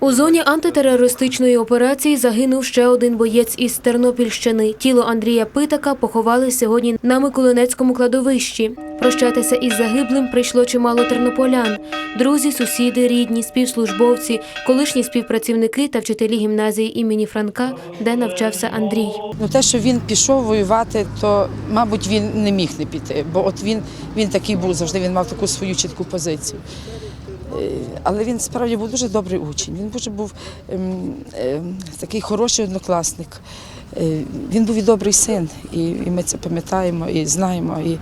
У зоні антитерористичної операції загинув ще один боєць із Тернопільщини. Тіло Андрія Питака поховали сьогодні на Миколинецькому кладовищі. Прощатися із загиблим прийшло чимало тернополян. Друзі, сусіди, рідні, співслужбовці, колишні співпрацівники та вчителі гімназії імені Франка, де навчався Андрій. Ну, те, що він пішов воювати, то, мабуть, він не міг не піти, бо от він, він такий був завжди, він мав таку свою чітку позицію. Е, Але він справді був дуже добрий учень. Він дуже був ем, ем, такий хороший однокласник. Е, Він був і добрий син, і, ми це пам'ятаємо і знаємо. І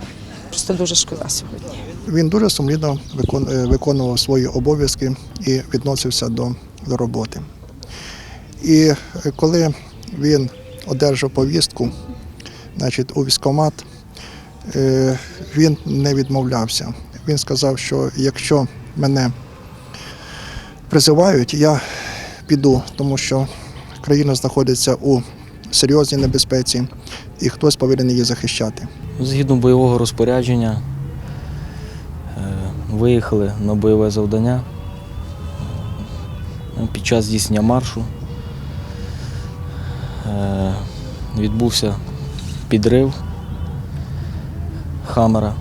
просто дуже шкода сьогодні. Він дуже сумлінно е, виконував свої обов'язки і відносився до, роботи. І коли він одержав повістку значить, у військкомат, е, він не відмовлявся. Він сказав, що якщо мене призивають, я піду, тому що країна знаходиться у серйозній небезпеці, і хтось повинен її захищати. Згідно бойового розпорядження е, виїхали на бойове завдання Е, під час здійснення маршу. е, Відбувся підрив Хамера.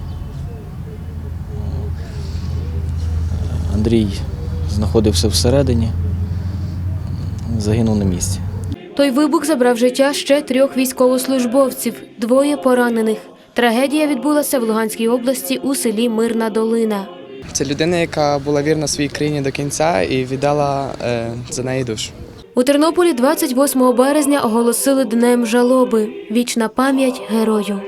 Андрій знаходився всередині, загинув на місці. Той вибух забрав життя ще трьох військовослужбовців, двоє поранених. Трагедія відбулася в Луганській області у селі Мирна Долина. Це людина, яка була вірна своїй країні до кінця і віддала е, за неї душу. У Тернополі 28 березня оголосили днем жалоби. Вічна пам'ять герою.